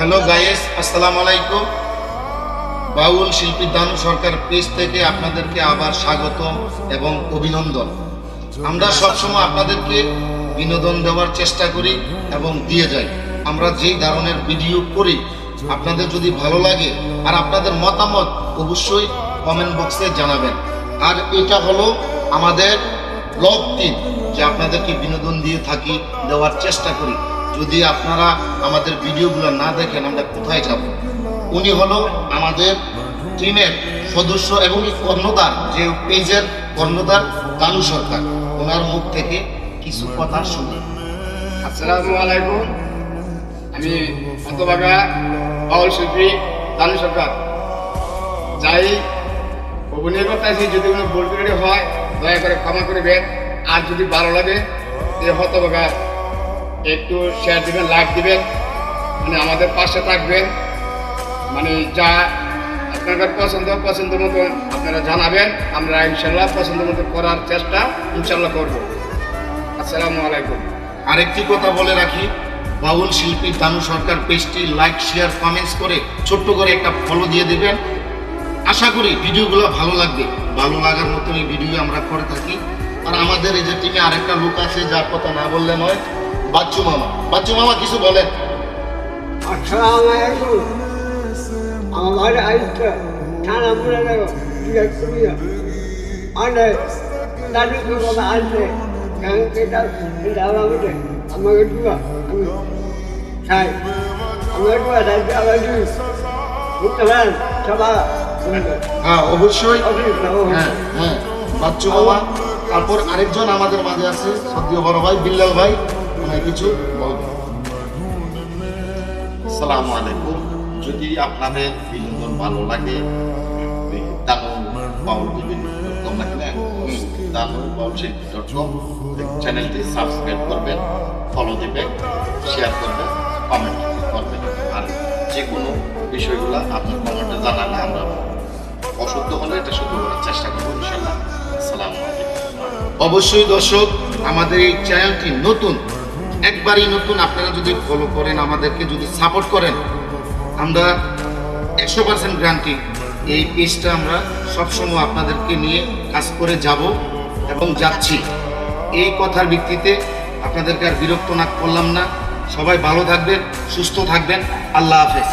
Hello guys আসসালামু আলাইকুম বাউল শিল্পী দানু সরকার পেজ থেকে আপনাদেরকে আবার স্বাগত এবং অভিনন্দন। আমরা সবসময় আপনাদেরকে বিনোদন দেওয়ার চেষ্টা করি এবং দিয়ে যাই। আমরা যেই ধরনের ভিডিও করি, আপনাদের যদি ভালো লাগে আর আপনাদের মতামত অবশ্যই কমেন্ট বক্সে জানাবেন। আর এটা হলো আমাদের ব্লগ টিম, যে আপনাদেরকে বিনোদন দিয়ে থাকি, দেওয়ার চেষ্টা করি। যদি আপনারা আমাদের ভিডিওগুলো না দেখেন, আমরা কোথায় যাব? উনি হলো আমাদের টিমের সদস্য এবং এই কর্ণধার, যে পেজের কর্ণধার দানু সরকার। ওনার মুখ থেকে কিছু কথা শুনি। আসসালামু আলাইকুম। আমি হতবাগা বাউল শিল্পী দানু সরকার। যাই অভিনয় করতেছি যদি কোনো ত্রুটি হয়, দয়া করে ক্ষমা করবেন। আর যদি ভালো লাগে, এই হতবাগা একটু শেয়ার দিবেন লাইক দিবেন মানে আমাদের পাশে থাকবেন। মানে যা আপনাদের পছন্দ পছন্দ মতো আপনারা জানাবেন, আমরা ইনশাল্লাহ পছন্দ মতো করার চেষ্টা ইনশাল্লাহ করব। আসসালামু আলাইকুম। আরেকটি কথা বলে রাখি, বাউল শিল্পী দানু সরকার পেজটি লাইক শেয়ার কমেন্টস করে ছোট্ট করে একটা ফলো দিয়ে দেবেন। আশা করি ভিডিওগুলো ভালো লাগবে। ভালো লাগার মতন এই ভিডিও আমরা করে থাকি। আর আমাদের এই যে টিমে আরেকটা লোক আছে, যার কথা না বললে নয় বাচ্চু মামা বাচ্চু মামা কিছু বলেন। আমার থানা দাদু বাবা আসবে কারণ এটা আমাকে আমি দিই বুঝতে পারেন সবাই হ্যাঁ অবশ্যই। হ্যাঁ হ্যাঁ বাচ্চু মামা। তারপর আরেকজন আমাদের মাঝে আছে সদ্য বড় ভাই বিল্লাল ভাই। উনি কিছু আসসালামু আলাইকুম। যদি আপনাদের বিনোদন ভালো লাগে দানু বাউল বিভিন্ন তোমরা কিনা দানু বাউল শিল্পী ডট কম চ্যানেলটি সাবস্ক্রাইব করবেন ফলো দিবেন শেয়ার করবেন কমেন্ট করবেন, আর যে কোনো বিষয়গুলো আপনার কমেন্টে জানালে আমরা অশুদ্ধ হলে এটা শুদ্ধ চেষ্টা করব ইনশাল্লাহ অবশ্যই দর্শক, আমাদের এই চ্যানেলটি নতুন একবারই নতুন আপনারা যদি ফলো করেন, আমাদেরকে যদি সাপোর্ট করেন, আমরা একশো পার্সেন্ট গ্যারান্টি এই পেজটা আমরা সবসময় আপনাদেরকে নিয়ে কাজ করে যাব এবং যাচ্ছি। এই কথার ভিত্তিতে আপনাদেরকে আর বিরক্ত না করলাম না। সবাই ভালো থাকবেন, সুস্থ থাকবেন। আল্লাহ হাফেজ।